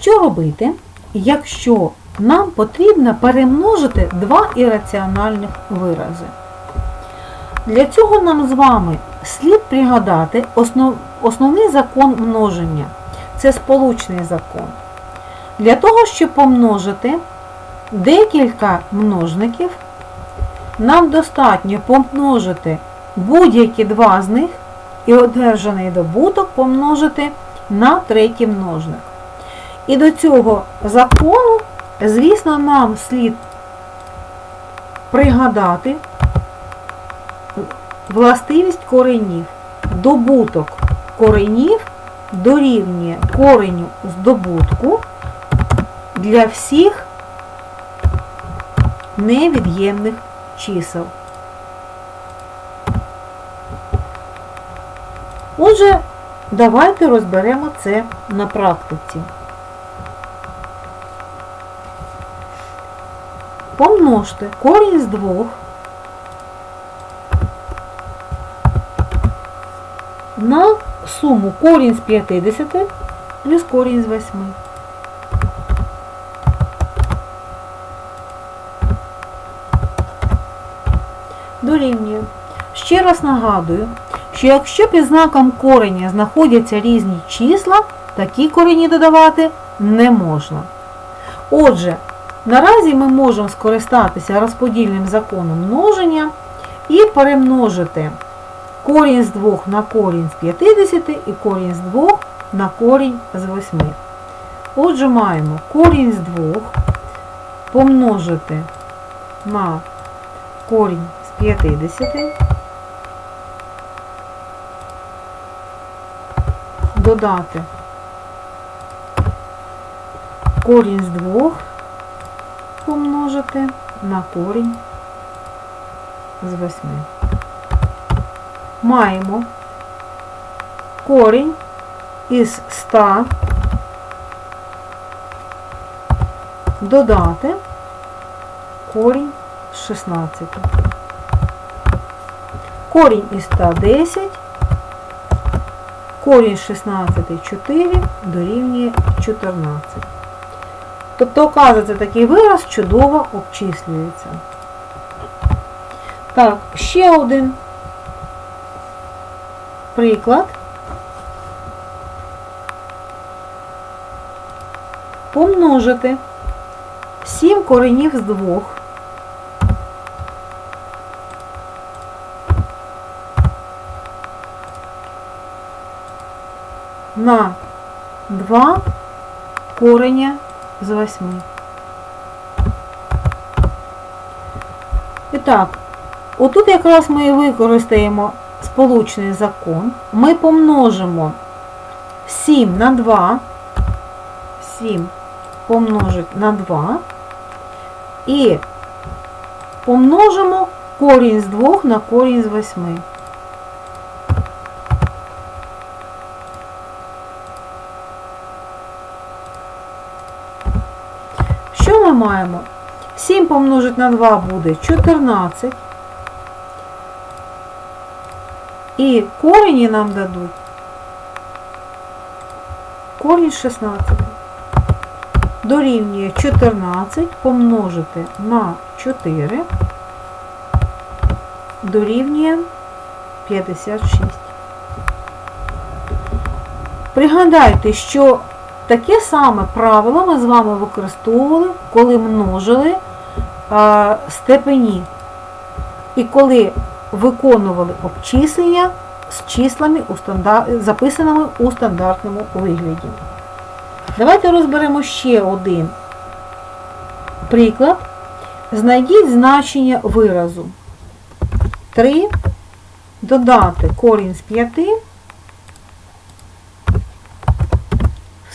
Що робити, якщо нам потрібно перемножити два ірраціональних вирази? Для цього нам з вами слід пригадати основ, основний закон множення. Це сполучний закон. Для того, щоб помножити декілька множників, нам достатньо помножити будь-які два з них і одержаний добуток помножити на третій множник. І до цього закону, звісно, нам слід пригадати властивість коренів. Добуток коренів дорівнює кореню здобутку для всіх невід'ємних чисел. Отже, давайте розберемо це на практиці. Помножте корінь з двох на суму корінь з 50 плюс корінь з 8. Дорівнює. Ще раз нагадую, що якщо під знаком кореня знаходяться різні числа, такі корені додавати не можна. Отже, наразі ми можемо скористатися розподільним законом множення і перемножити корінь з 2 на корінь з 50 і корінь з 2 на корінь з 8. Отже, маємо корінь з 2 помножити на корінь з 50, додати корінь з 2 помножити на корінь з 8 маємо корінь із 100 додати корінь з 16. Корінь із 110, корінь з 16 4 дорівнює 14. Тобто, оказується, такий вираз чудово обчислюється. Так, ще один приклад. Помножити 7 коренів з 2 на 2 кореня з 8. І так, отут якраз ми використаємо сполучний закон. Ми помножимо 7 на 2, 7 помножить на 2 і помножимо корінь з 2 на корінь з 8. Що ми маємо? 7 помножить на 2 буде 14. І корені нам дадуть корінь 16. Дорівнює 14 помножити на 4 дорівнює 56. Пригадайте, що таке саме правило ми з вами використовували, коли множили степені. І коли виконували обчислення з числами, записаними у стандартному вигляді. Давайте розберемо ще один приклад. Знайдіть значення виразу. 3 додати корінь з 5.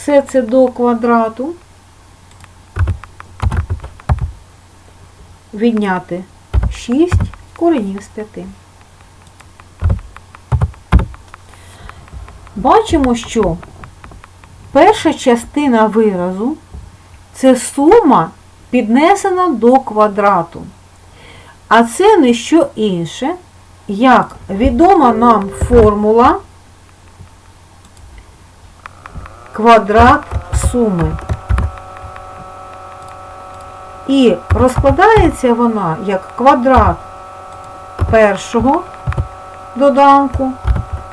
Все це до квадрату. Відняти 6 коренів з 5. Бачимо, що перша частина виразу це сума піднесена до квадрату. А це не що інше, як відома нам формула квадрат суми. І розкладається вона як квадрат першого доданку,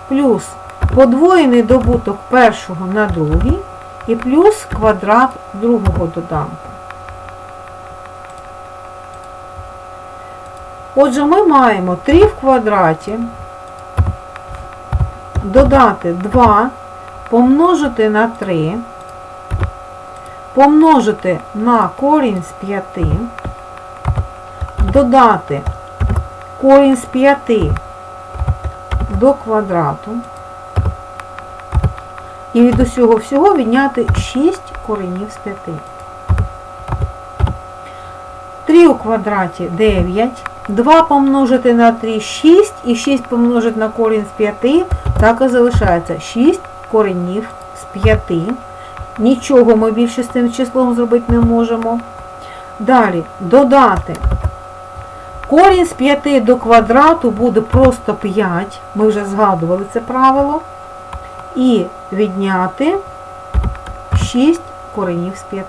плюс подвоєний добуток першого на другий, і плюс квадрат другого доданку. Отже, ми маємо 3 в квадраті, додати 2, помножити на 3, помножити на корінь з 5, додати корінь з 5 до квадрату. І від усього всього відняти 6 коренів з 5. 3 у квадраті 9. 2 помножити на 3 6 і 6 помножити на корінь з 5, так і залишається 6 коренів з 5. Нічого ми більше з цим числом зробити не можемо. Далі додати. Корінь з 5 до квадрату буде просто 5. Ми вже згадували це правило. І відняти 6 коренів з 5.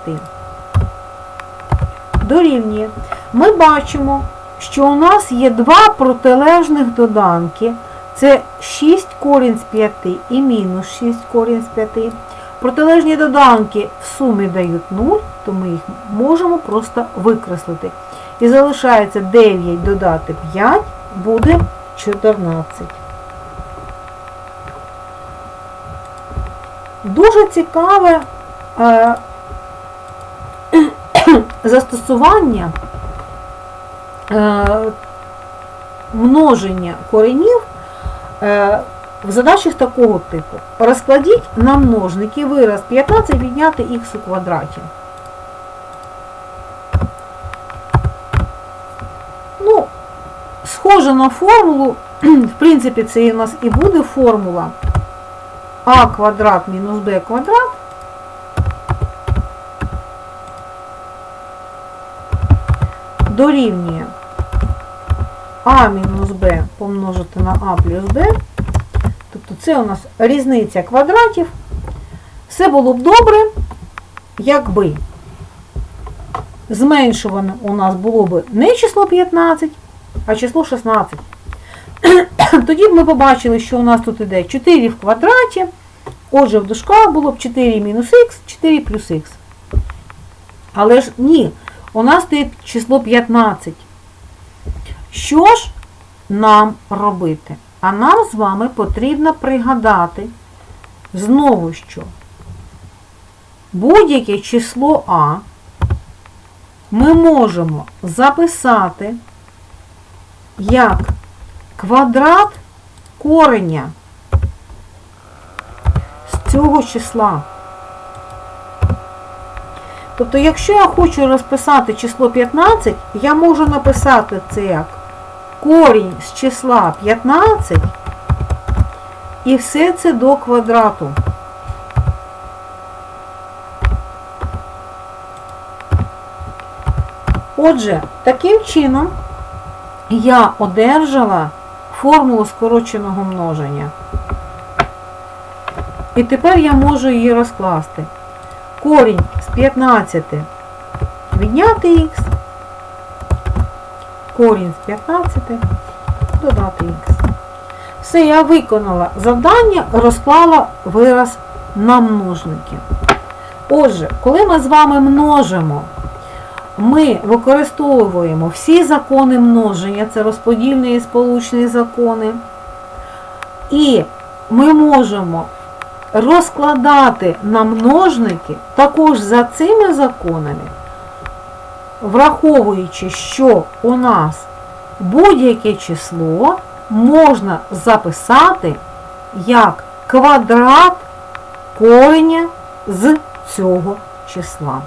Дорівнює. Ми бачимо, що у нас є два протилежних доданки. Це 6 корінь з 5 і мінус 6 корінь з 5. Протилежні доданки в сумі дають 0, то ми їх можемо просто викреслити. І залишається 9 додати 5, буде 14. Дуже цікаве е, застосування е, множення коренів в задачах такого типу. Розкладіть на множники вираз 15 відняти х у квадраті. Ну, схоже на формулу, в принципі, це у нас і буде формула а квадрат мінус b квадрат дорівнює а мінус b помножити на а плюс b. Тобто це у нас різниця квадратів. Все було б добре, якби зменшуване у нас було б не число 15, а число 16. Тоді б ми побачили, що у нас тут іде 4 в квадраті. Отже, в дужках було б 4 мінус х, 4 плюс х. Але ж ні, у нас стоїть число 15. Що ж нам робити? А нам з вами потрібно пригадати знову що будь-яке число А ми можемо записати як квадрат кореня з цього числа. Тобто, якщо я хочу розписати число 15, я можу написати це як корінь з числа 15 і все це до квадрату. Отже, таким чином я одержала формулу скороченого множення. І тепер я можу її розкласти. Корінь з 15 відняти х, корінь з 15 додати х. Все, я виконала завдання, розклала вираз на множники. Отже, коли ми з вами множимо, ми використовуємо всі закони множення, це розподільні і сполучні закони. І ми можемо розкладати на множники також за цими законами, враховуючи, що у нас будь-яке число можна записати як квадрат кореня з цього числа.